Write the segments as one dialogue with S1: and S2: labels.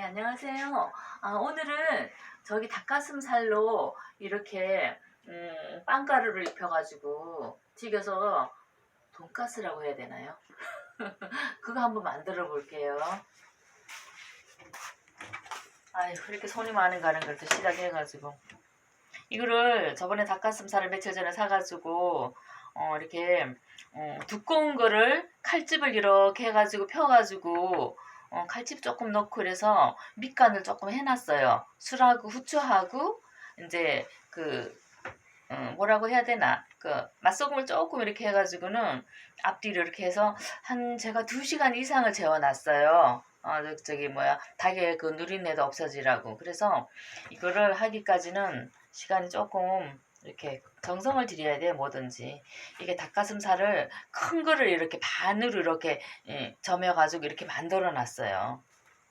S1: 네, 안녕하세요. 아, 오늘은 저기 닭가슴살로 이렇게 음, 빵가루를 입혀가지고 튀겨서 돈가스라고 해야 되나요? 그거 한번 만들어 볼게요. 아유, 그렇게 손이 많은 가는 걸 또 시작해가지고. 이거를 저번에 닭가슴살을 며칠 전에 사가지고, 어, 이렇게, 어, 두꺼운 거를 칼집을 이렇게 해가지고 펴가지고, 어, 칼집 조금 넣고 그래서 밑간을 조금 해놨어요. 술하고 후추하고 이제 그 어, 뭐라고 해야 되나 그 맛소금을 조금 이렇게 해가지고는 앞뒤로 이렇게 해서 한 제가 두 시간 이상을 재워놨어요. 어, 저- 저기 뭐야 닭의 그 누린내도 없어지라고 그래서 이거를 하기까지는 시간이 조금 이렇게 정성을 들여야 돼요 뭐든지 이게 닭가슴살을 큰 거를 이렇게 반으로 이렇게 예, 점여가지고 이렇게 만들어 놨어요.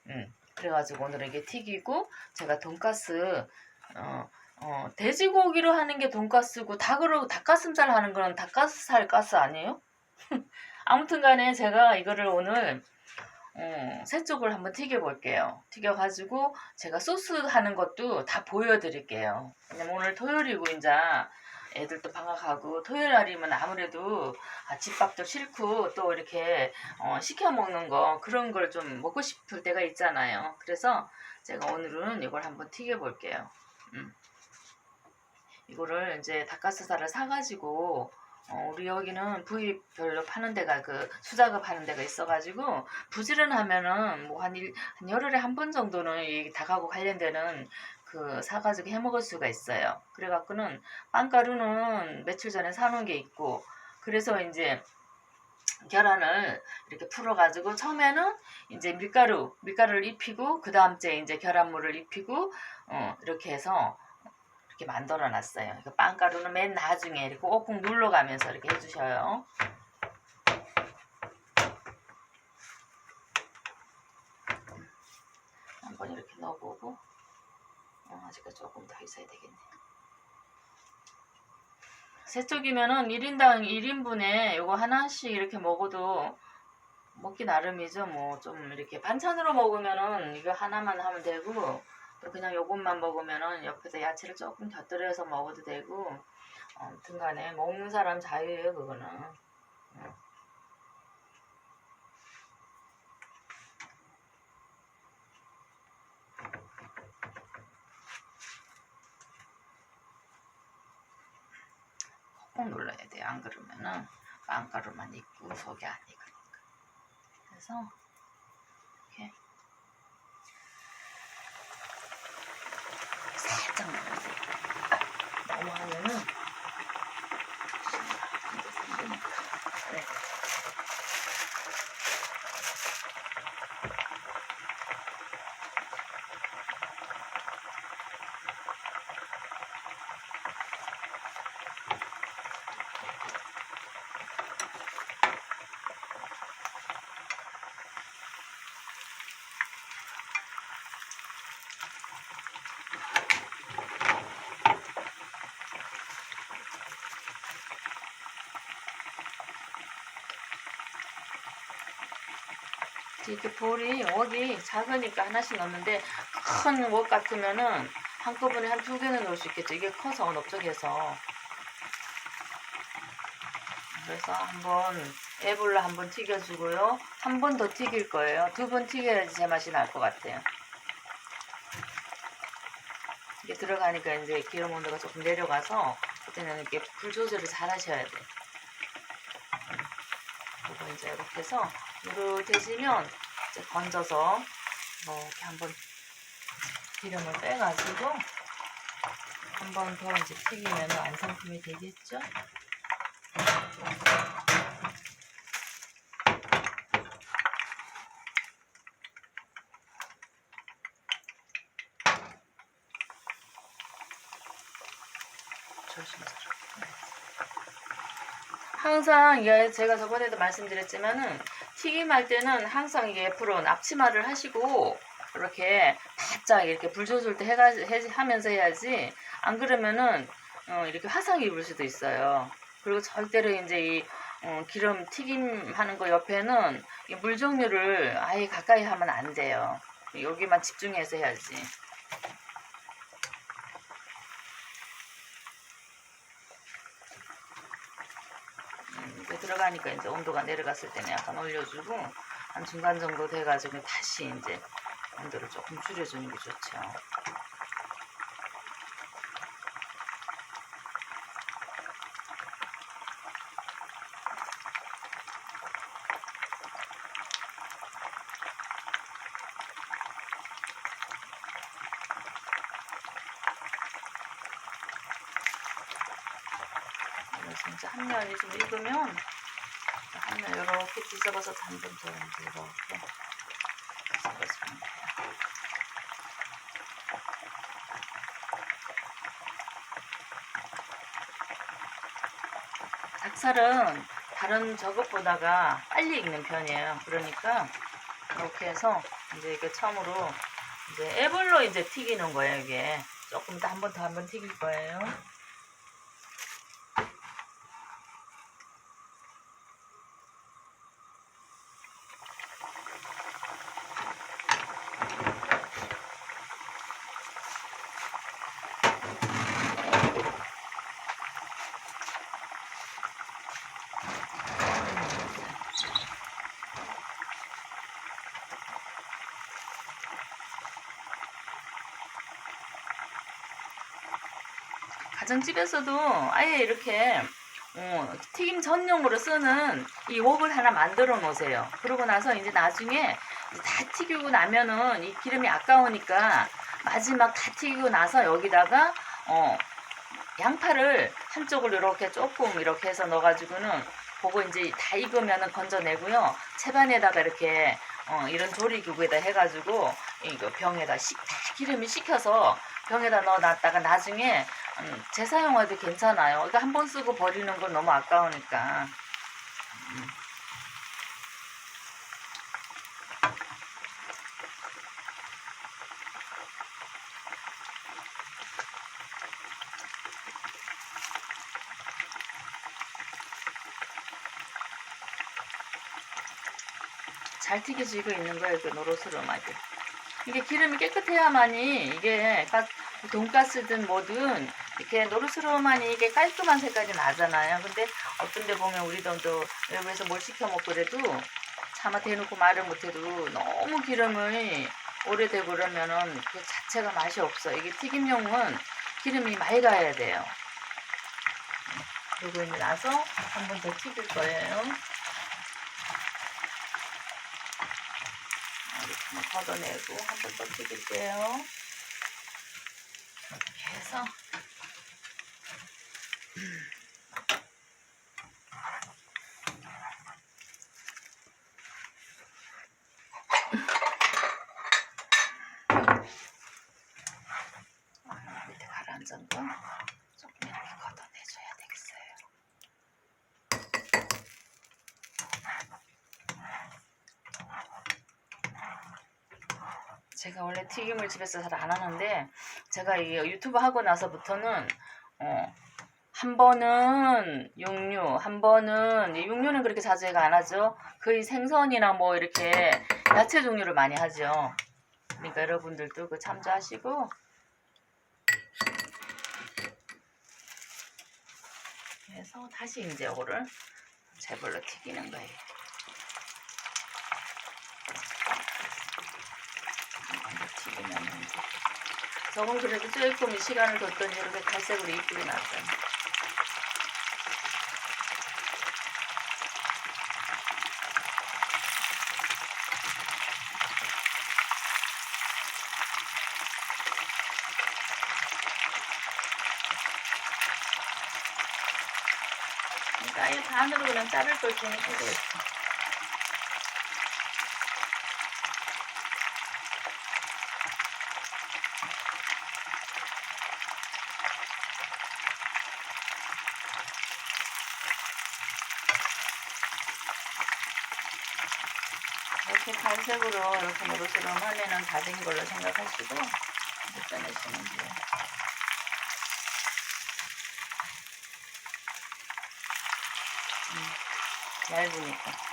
S1: 음, 그래가지고 오늘 이게 튀기고 제가 돈가스 어, 어, 돼지고기로 하는 게 돈가스고 닭으로 닭가슴살 하는 거는 닭가슴살 가스 아니에요? 아무튼 간에 제가 이거를 오늘 어, 세 쪽을 한번 튀겨볼게요. 튀겨가지고 제가 소스 하는 것도 다 보여드릴게요. 왜냐면 오늘 토요일이고 이제 애들도 방학하고 토요일 날이면 아무래도 아, 집밥도 싫고 또 이렇게 어, 시켜 먹는 거 그런 걸 좀 먹고 싶을 때가 있잖아요. 그래서 제가 오늘은 이걸 한번 튀겨 볼게요. 음. 이거를 이제 닭가슴살을 사가지고 어, 우리 여기는 부위별로 파는 데가 그 수작업 하는 데가 있어가지고 부지런하면은 뭐한한 열흘에 한 번 정도는 이 닭하고 관련되는 그 사가지고 해 먹을 수가 있어요. 그래갖고는 빵가루는 며칠 전에 사놓은 게 있고 그래서 이제 계란을 이렇게 풀어가지고 처음에는 이제 밀가루 밀가루를 입히고 그 다음째 이제 계란물을 입히고 어, 이렇게 해서 이렇게 만들어 놨어요. 그 빵가루는 맨 나중에 이렇게 꾹꾹 눌러가면서 이렇게 해주셔요. 한번 이렇게 넣어보고 어, 아직까지 조금 더 있어야 되겠네. 세 쪽이면은 1인당 1인분에 요거 하나씩 이렇게 먹어도 먹기 나름이죠. 뭐 좀 이렇게 반찬으로 먹으면은 이거 하나만 하면 되고 또 그냥 요것만 먹으면은 옆에서 야채를 조금 곁들여서 먹어도 되고 아무튼 간에 먹는 사람 자유예요 그거는 음. 콕콕 눌러야 돼요 안 그러면은 빵가루만 있고 속이 안 익으니까 그래서 이렇게 살짝 넣어야 돼. 너무 하면은 네. 이렇게 볼이 웍이 작으니까 하나씩 넣는데 큰 웍 같으면은 한꺼번에 한 두 개는 넣을 수 있겠죠. 이게 커서 넓적해서 그래서 한번 에볼라 한번 튀겨주고요. 한 번 더 튀길 거예요. 두 번 튀겨야지 제 맛이 날 것 같아요. 이게 들어가니까 이제 기름 온도가 조금 내려가서 그때는 이렇게 불 조절을 잘 하셔야 돼요. 그리고 이제 이렇게 해서 누릇해지면 이제 건져서 이렇게 한번 기름을 빼가지고 한 번 더 이제 튀기면 완성품이 되겠죠? 조심스럽게. 항상 제가 저번에도 말씀드렸지만은 튀김할 때는 항상 이게 앞으로 앞치마를 하시고 이렇게 바짝 이렇게 불 조절 때 해가 해, 하면서 해야지 안 그러면은 어, 이렇게 화상이 입을 수도 있어요. 그리고 절대로 이제 이 어, 기름 튀김 하는 거 옆에는 이물 종류를 아예 가까이 하면 안 돼요. 여기만 집중해서 해야지. 들어가니까 이제 온도가 내려갔을 때는 약간 올려주고 한 중간 정도 돼가지고 다시 이제 온도를 조금 줄여주는 게 좋죠. 그래서 이제 한 면이 좀 익으면 한 면 이렇게 뒤집어서 한번 더 뒤집어주면 돼요. 닭살은 다른 저것보다가 빨리 익는 편이에요. 그러니까 이렇게 해서 이제 이게 처음으로 이제 애벌로 이제 튀기는 거예요. 이게 조금 더 한 번 더 한 번 튀길 거예요. 가정집에서도 아예 이렇게 어, 튀김 전용으로 쓰는 이 웍을 하나 만들어 놓으세요. 그러고 나서 이제 나중에 다 튀기고 나면은 이 기름이 아까우니까 마지막 다 튀기고 나서 여기다가 어, 양파를 한쪽을 이렇게 조금 이렇게 해서 넣어가지고는 그거 이제 다 익으면은 건져내고요. 채반에다가 이렇게 어, 이런 조리기구에다 해가지고 이거 병에다 식, 다 기름이 식혀서 병에다 넣어놨다가 나중에 음, 재사용해도 괜찮아요. 이거 한번 쓰고 버리는 건 너무 아까우니까. 음. 잘 튀겨지고 있는 거예요, 그 노릇스름하게. 이게 기름이 깨끗해야만이 이게 까- 돈가스든 뭐든 이렇게 노릇스러워만이 이게 깔끔한 색깔이 나잖아요. 근데 어떤 데 보면 우리도 또 외부에서 뭘 시켜 먹고 그래도 차마 대놓고 말을 못해도 너무 기름을 오래되고 그러면은 그 자체가 맛이 없어. 이게 튀김용은 기름이 맑아야 돼요. 그리고 나서 한 번 더 튀길 거예요. 이렇게 걷어내고 한 번 더 튀길게요. 이렇게 해서 아, 밑에 가라앉은 거 조금 이렇게 걷어내줘야 되겠어요. 제가 원래 튀김을 집에서 잘 안 하는데 제가 이 유튜브 하고 나서부터는 어, 한 번은 육류, 한 번은 이 육류는 그렇게 자주 제가 안 하죠. 거의 생선이나 뭐 이렇게 야채 종류를 많이 하죠. 그러니까 여러분들도 그 참조하시고 그래서 다시 이제 이거를 재벌로 튀기는 거예요. 이제 저건 그래도 조금 시간을 뒀더니 이렇게 갈색으로 이쁘게 나왔어요. 그러니까 아예 반으로 그냥 자를 걸 테니까 되겠어. 이렇게 갈색으로 이렇게 노릇으로 하면은 다 된 걸로 생각하시고 이제 꺼내시면 돼요. 음, 얇으니까.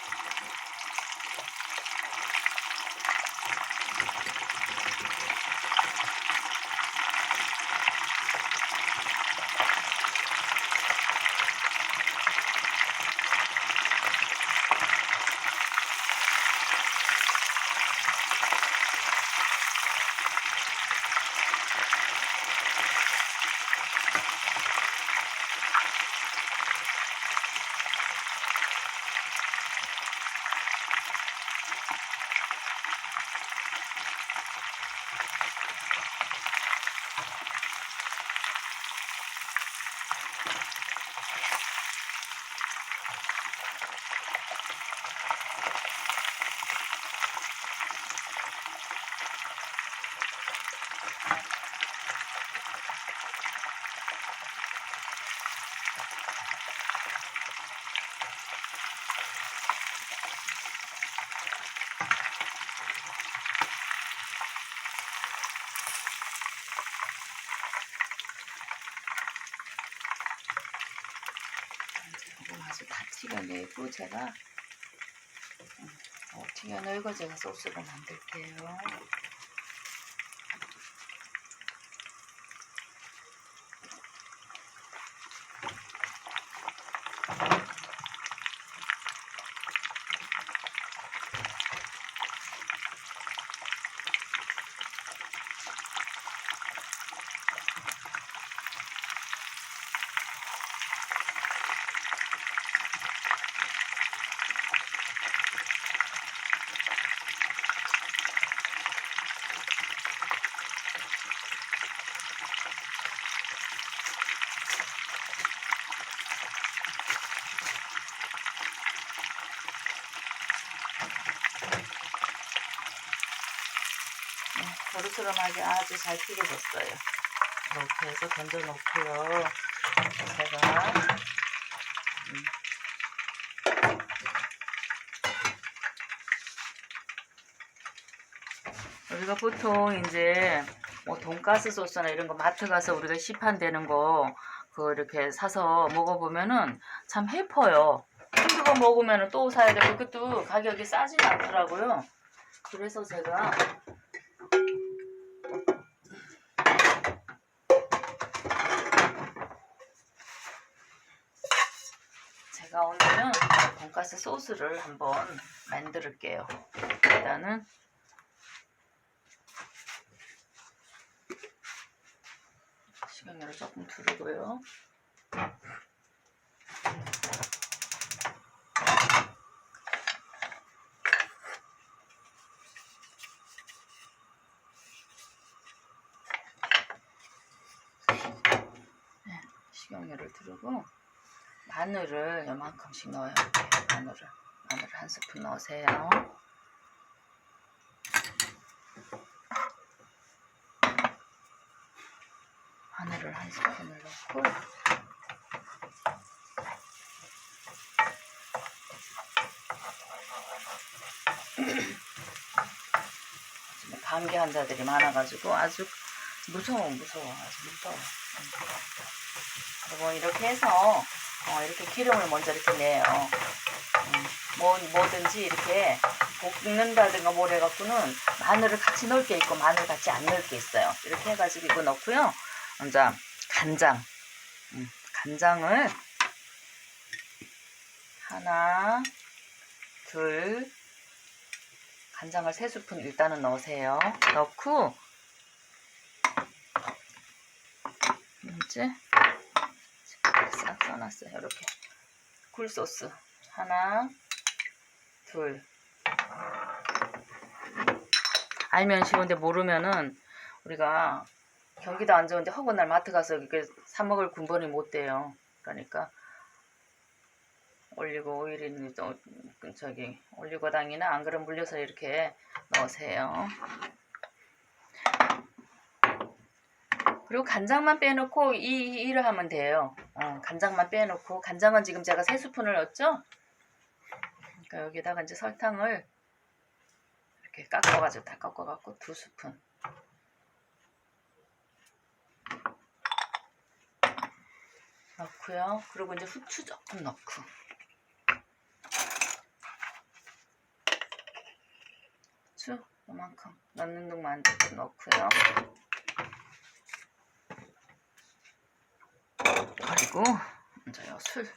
S1: 아주 다 튀겨내고 제가 음, 어, 튀겨내고 제가 소스를 만들게요. 네, 버릇스름하게 아주 잘 튀겨졌어요. 이렇게 해서 던져 놓고요. 제가 음, 우리가 보통 이제 뭐 돈가스 소스나 이런 거 마트 가서 우리가 시판되는 거 그 이렇게 사서 먹어보면은 참 해퍼요. 그거 먹으면은 또 사야 되고 그것도 가격이 싸지 않더라고요. 그래서 제가 돈가스 소스를 한번 만들게요. 일단은 식용유를 조금 두르고요. 네, 식용유를 두르고 마늘을 요만큼씩 넣어요. 마늘을 마늘 한 스푼 넣으세요. 마늘을 한 스푼을 넣고 감기 환자들이 많아가지고 아주 무서워 무서워 아주 무서워. 음. 그리고 이렇게 해서 어, 이렇게 기름을 먼저 이렇게 내요. 음, 뭐, 뭐든지 이렇게 볶는다든가 뭘 해갖고는 마늘을 같이 넣을 게 있고 마늘 같이 안 넣을 게 있어요. 이렇게 해가지고 이거 넣고요. 먼저 간장, 음, 간장을 하나, 둘, 간장을 세 스푼 일단은 넣으세요. 넣고 이제 싹 써놨어요. 이렇게 굴소스 하나, 둘. 알면 쉬운데 모르면은 우리가 경기도 안 좋은데 허군 날 마트 가서 이렇게 사 먹을 군번이 못 돼요. 그러니까 올리고 오일이니 또 저기 올리고당이나 안 그러면 물려서 이렇게 넣으세요. 그리고 간장만 빼놓고 이 이- 일을 하면 돼요. 어, 간장만 빼놓고 간장은 지금 제가 세 스푼을 넣었죠. 그러니까 여기다가 이제 설탕을 이렇게 깎아가지고 다 깎아갖고 두 스푼. 넣고요. 그리고 이제 후추 조금 넣고. 후추 요만큼 넣는 동안 넣고요. 그리고 먼저요 술.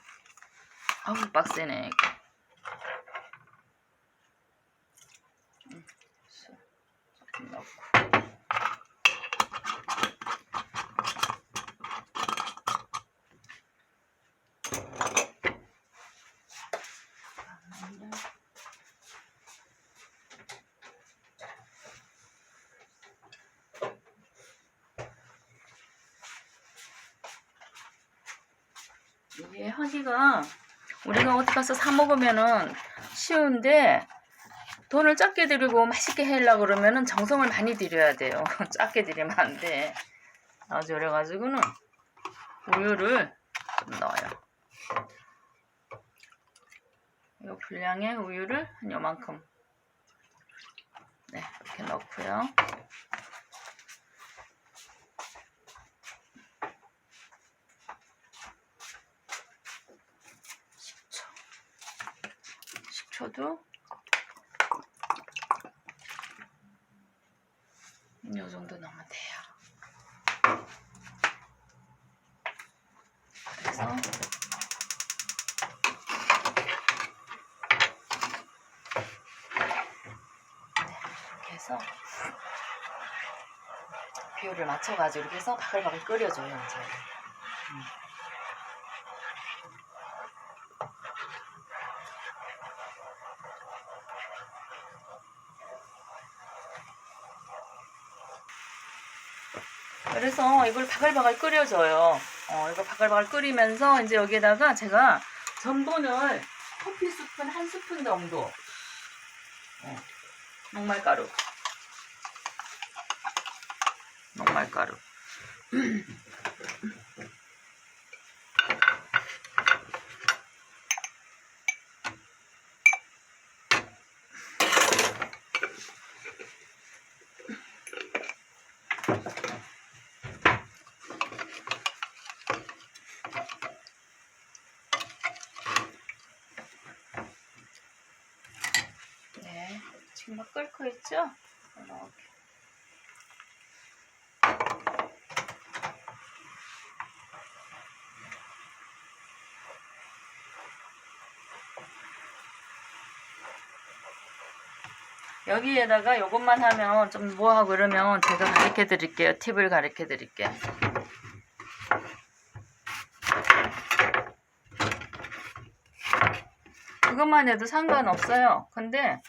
S1: 아우 빡세네 이거. 음, 술 조금 넣고. 잠깐만요. 이게 하기가 우리가 어디 가서 사 먹으면은 쉬운데 돈을 작게 들이고 맛있게 하려고 그러면은 정성을 많이 들여야 돼요. 작게 들이면 안 돼. 아주 그래가지고는 우유를 좀 넣어요. 이 분량의 우유를 한 요만큼 네 이렇게 넣고요. 쳐도 이 정도 넣으면 돼요. 그래서 네, 이렇게 해서 비율을 맞춰가지고 이렇게 해서 바글바글 끓여줘요. 이제. 음. 그래서 이걸 바글바글 끓여줘요. 어, 이거 바글바글 끓이면서 이제 여기에다가 제가 전분을 커피 스푼 한 스푼 정도. 어, 녹말가루. 녹말가루 네 지금 막 끓고 있죠? 이렇게 여기에다가 이것만 하면 좀 뭐하고 그러면 제가 가르쳐 드릴게요. 팁을 가르쳐 드릴게요. 그것만 해도 상관없어요. 근데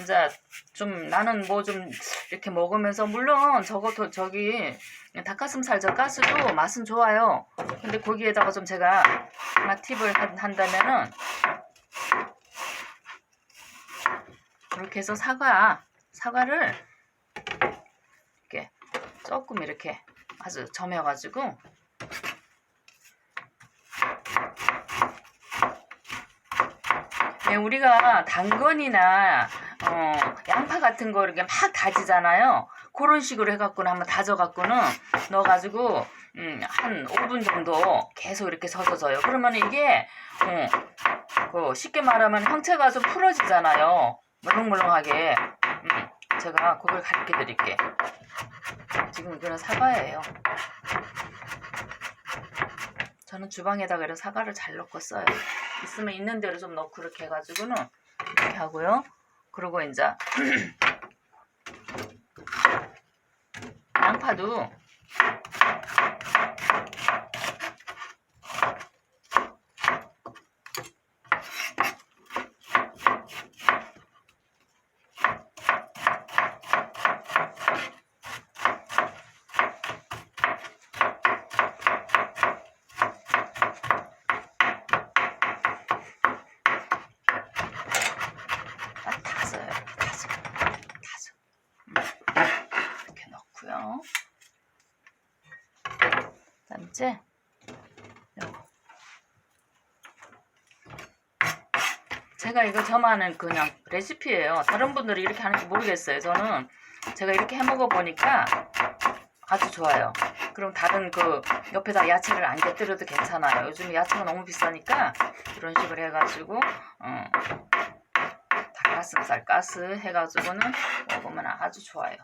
S1: 이제 좀 나는 뭐 좀 이렇게 먹으면서 물론 저것도 저기 닭가슴살 저 가스도 맛은 좋아요. 근데 거기에다가 좀 제가 하나 팁을 한- 한다면은 이렇게 해서 사과 사과를 이렇게 조금 이렇게 아주 점여가지고 예, 우리가 당근이나 어, 양파 같은 거 이렇게 막 다지잖아요. 그런 식으로 해갖고는 한번 다져갖고는 넣어가지고 음, 한 5분 정도 계속 이렇게 젖어져요. 그러면 이게 어, 그 쉽게 말하면 형체가 좀 풀어지잖아요. 물렁물렁하게. 음, 제가 그걸 가르쳐 드릴게. 지금 이거는 사과예요. 저는 주방에다가 이런 사과를 잘 넣고 써요. 있으면 있는 대로 좀 넣고 이렇게 해가지고는 이렇게 하고요. 그리고 이제 양파도 아, 다져요. 다져. 다져. 음. 이렇게 넣고요. 그다음 이제 요거. 제가 이거 저만은 그냥 레시피예요. 다른 분들이 이렇게 하는지 모르겠어요. 저는 제가 이렇게 해 먹어 보니까 아주 좋아요. 그럼 다른 그 옆에다 야채를 안 곁들여도 괜찮아요. 요즘 야채가 너무 비싸니까 이런 식으로 해가지고 어, 닭가슴살 가스 해가지고는 먹으면 아주 좋아요.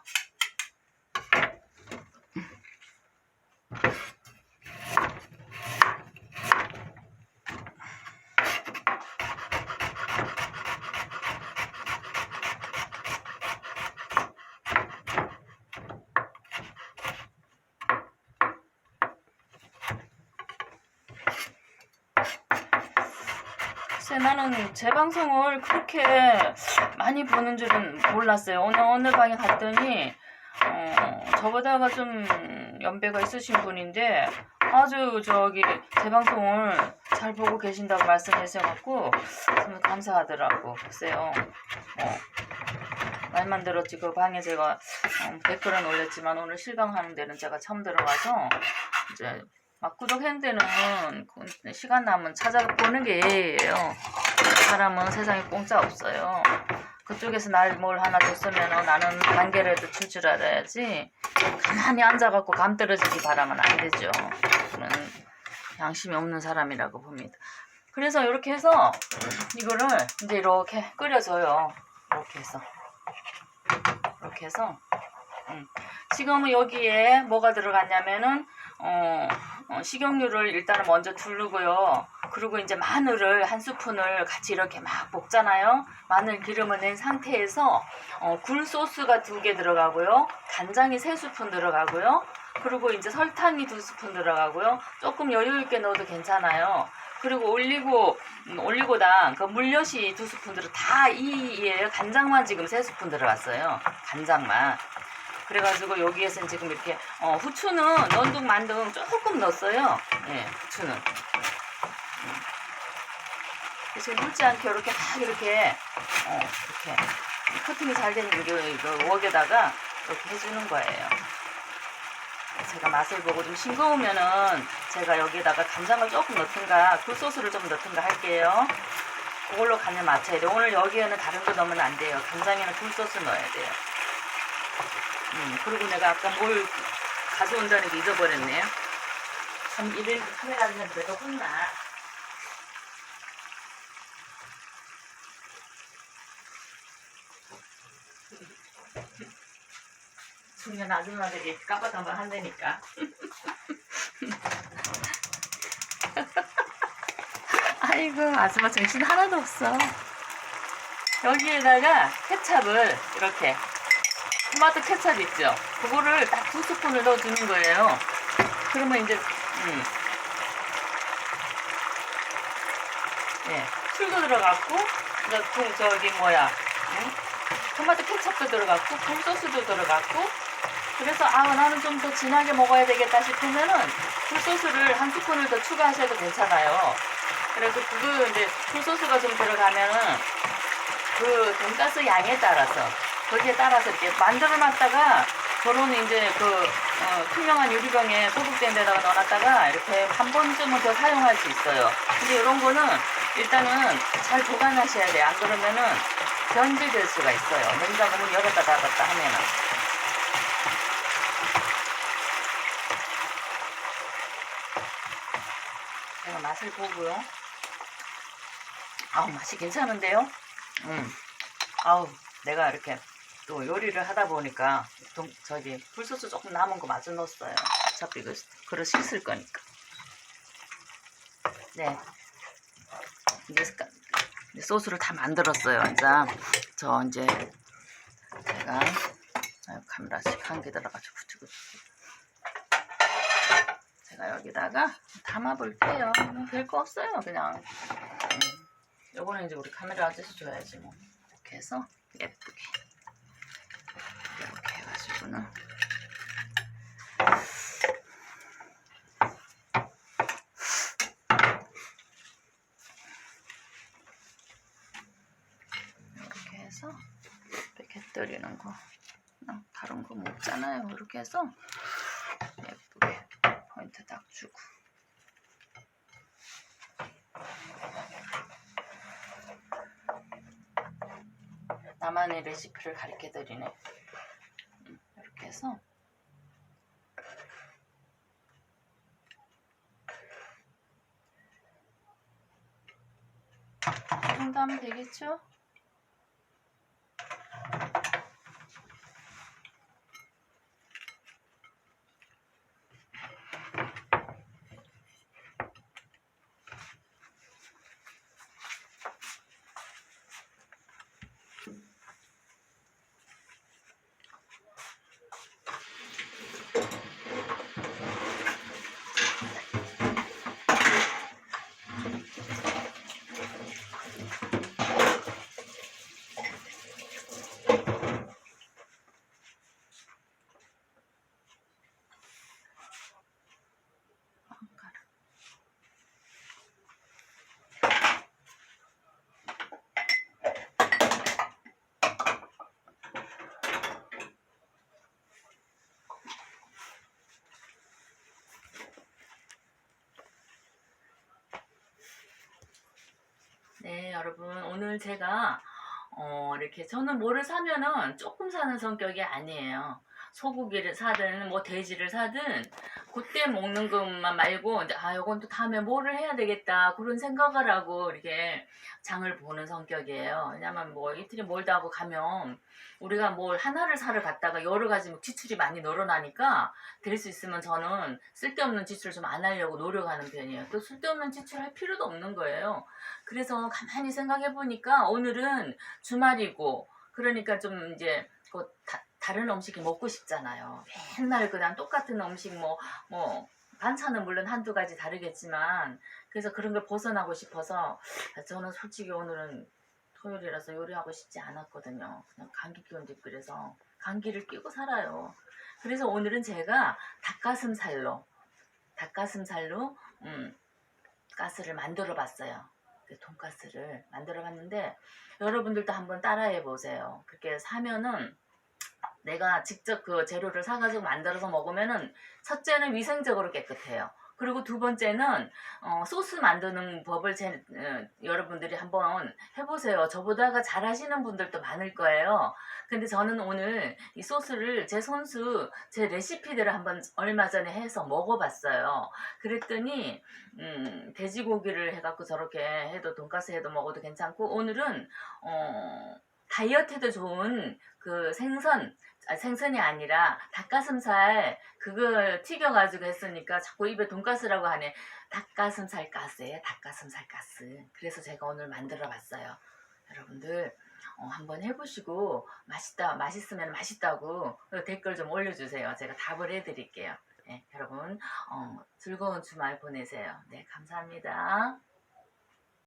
S1: 글쎄 나는 제 방송을 그렇게 많이 보는 줄은 몰랐어요. 어느 어느 방에 갔더니 어, 저보다가 좀 연배가 있으신 분인데 아주 저기 제 방송을 잘 보고 계신다고 말씀하셔갖고 정말 감사하더라고. 글쎄요. 어, 말만 들었지 그 방에 제가 어, 댓글은 올렸지만 오늘 실강하는 데는 제가 처음 들어가서 이제 막 구독한 데는 그 시간 나면 찾아보는 게 예의예요. 사람은 세상에 공짜 없어요. 그쪽에서 날 뭘 하나 줬으면 나는 단계라도 칠줄 알아야지. 가만히 앉아갖고 감 떨어지기 바라면 안 되죠. 저는 양심이 없는 사람이라고 봅니다. 그래서 이렇게 해서 이거를 이제 이렇게 끓여줘요. 이렇게 해서. 이렇게 해서. 음. 지금은 여기에 뭐가 들어갔냐면은, 어, 어, 식용유를 일단은 먼저 두르고요. 그리고 이제 마늘을 한 스푼을 같이 이렇게 막 볶잖아요. 마늘 기름을 낸 상태에서 어, 굴 소스가 두 개 들어가고요. 간장이 세 스푼 들어가고요. 그리고 이제 설탕이 두 스푼 들어가고요. 조금 여유 있게 넣어도 괜찮아요. 그리고 올리고 음, 올리고당 그 물엿이 두 스푼 들어 다 이에 간장만 지금 세 스푼 들어갔어요. 간장만. 그래가지고 여기에서는 지금 이렇게 어, 후추는 연둥 만둥 조금 넣었어요. 예, 후추는. 음. 지금 묽지 않게 이렇게 막 이렇게 어, 이렇게 커팅이 잘 되는 이그 웍에다가 이렇게 해주는 거예요. 제가 맛을 보고 좀 싱거우면은 제가 여기에다가 간장을 조금 넣든가 굴소스를 좀 넣든가 할게요. 그걸로 간을 맞춰야 돼요. 오늘 여기에는 다른 거 넣으면 안 돼요. 간장에는 굴소스 넣어야 돼요. 음, 그리고 내가 아까 뭘 가져온다는 게 잊어버렸네요. 참, 이런 카메라 하면 그래도 혼나. 중년 아줌마들이 깜빡깜빡 한다니까. 아이고, 아줌마 정신 하나도 없어. 여기에다가 케찹을 이렇게 토마토 케찹 있죠? 그거를 딱 두 스푼을 넣어주는 거예요. 그러면 이제, 음. 예, 술도 들어갔고, 그, 저기, 뭐야, 응? 토마토 케찹도 들어갔고, 굴소스도 들어갔고, 그래서, 아, 나는 좀 더 진하게 먹어야 되겠다 싶으면은, 굴소스를 한 스푼을 더 추가하셔도 괜찮아요. 그래서 그거 이제 굴소스가 좀 들어가면은, 그 돈가스 양에 따라서, 거기에 따라서 이렇게 만들어 놨다가 저는 이제 그 어, 투명한 유리병에 소독된 데다가 넣어놨다가 이렇게 한 번쯤은 더 사용할 수 있어요. 근데 이런 거는 일단은 잘 보관하셔야 돼요. 안 그러면은 변질될 수가 있어요. 냉장고 문 열었다 닫았다 하면은. 제가 맛을 보고요. 아우 맛이 괜찮은데요? 음. 아우 내가 이렇게 또 요리를 하다 보니까 동, 저기 굴소스 조금 남은 거 마저 넣었어요. 어차피 그 그릇 씻을 거니까. 네. 이제 소스를 다 만들었어요. 이제 저 이제 제가 아유, 카메라씩 한개 들어가지고 붙이고 제가 여기다가 담아 볼게요. 별 거 없어요. 그냥. 음. 요거는 이제 우리 카메라 아저씨 줘야지 뭐. 이렇게 해서. 이렇게 해가지고는 이렇게 해서 이렇게 떨리는 거. 다른 거 먹잖아요. 이렇게 해서 예쁘게 포인트 딱 주고. 나만의 레시피를 가르쳐 드리네 해서 이 정도 하면 되겠죠? 네, 여러분 오늘 제가 어, 이렇게 저는 뭐를 사면은 조금 사는 성격이 아니에요. 소고기를 사든 뭐 돼지를 사든 그때 먹는 것만 말고 아 요건 또 다음에 뭐를 해야 되겠다 그런 생각을 하고 이렇게 장을 보는 성격이에요. 왜냐면 뭐 이틀이 멀다 하고 가면 우리가 뭘 하나를 사러 갔다가 여러 가지 뭐 지출이 많이 늘어나니까 될 수 있으면 저는 쓸데없는 지출을 좀 안 하려고 노력하는 편이에요. 또 쓸데없는 지출할 필요도 없는 거예요. 그래서 가만히 생각해 보니까 오늘은 주말이고 그러니까 좀 이제 그 다, 다른 음식이 먹고 싶잖아요. 맨날 그냥 똑같은 음식 뭐 뭐 반찬은 물론 한두 가지 다르겠지만 그래서 그런 걸 벗어나고 싶어서 저는 솔직히 오늘은 토요일이라서 요리하고 싶지 않았거든요. 그냥 감기 기운도 있고 그래서 감기를 끼고 살아요. 그래서 오늘은 제가 닭가슴살로 닭가슴살로 음, 가스를 만들어 봤어요. 그 돈가스를 만들어 봤는데 여러분들도 한번 따라해 보세요. 그렇게 사면은 내가 직접 그 재료를 사가지고 만들어서 먹으면은 첫째는 위생적으로 깨끗해요. 그리고 두 번째는 어, 소스 만드는 법을 제, 어, 여러분들이 한번 해보세요. 저보다가 잘하시는 분들도 많을 거예요. 근데 저는 오늘 이 소스를 제 손수 제 레시피대로 한번 얼마 전에 해서 먹어봤어요. 그랬더니 음, 돼지고기를 해갖고 저렇게 해도 돈가스 해도 먹어도 괜찮고 오늘은 어, 다이어트에도 좋은 그 생선 아, 생선이 아니라 닭가슴살 그걸 튀겨가지고 했으니까 자꾸 입에 돈가스라고 하네. 닭가슴살 가스예요 닭가슴살 가스. 그래서 제가 오늘 만들어 봤어요. 여러분들 어, 한번 해보시고 맛있다 맛있으면 맛있다고 댓글 좀 올려주세요. 제가 답을 해드릴게요. 네, 여러분 어, 즐거운 주말 보내세요. 네 감사합니다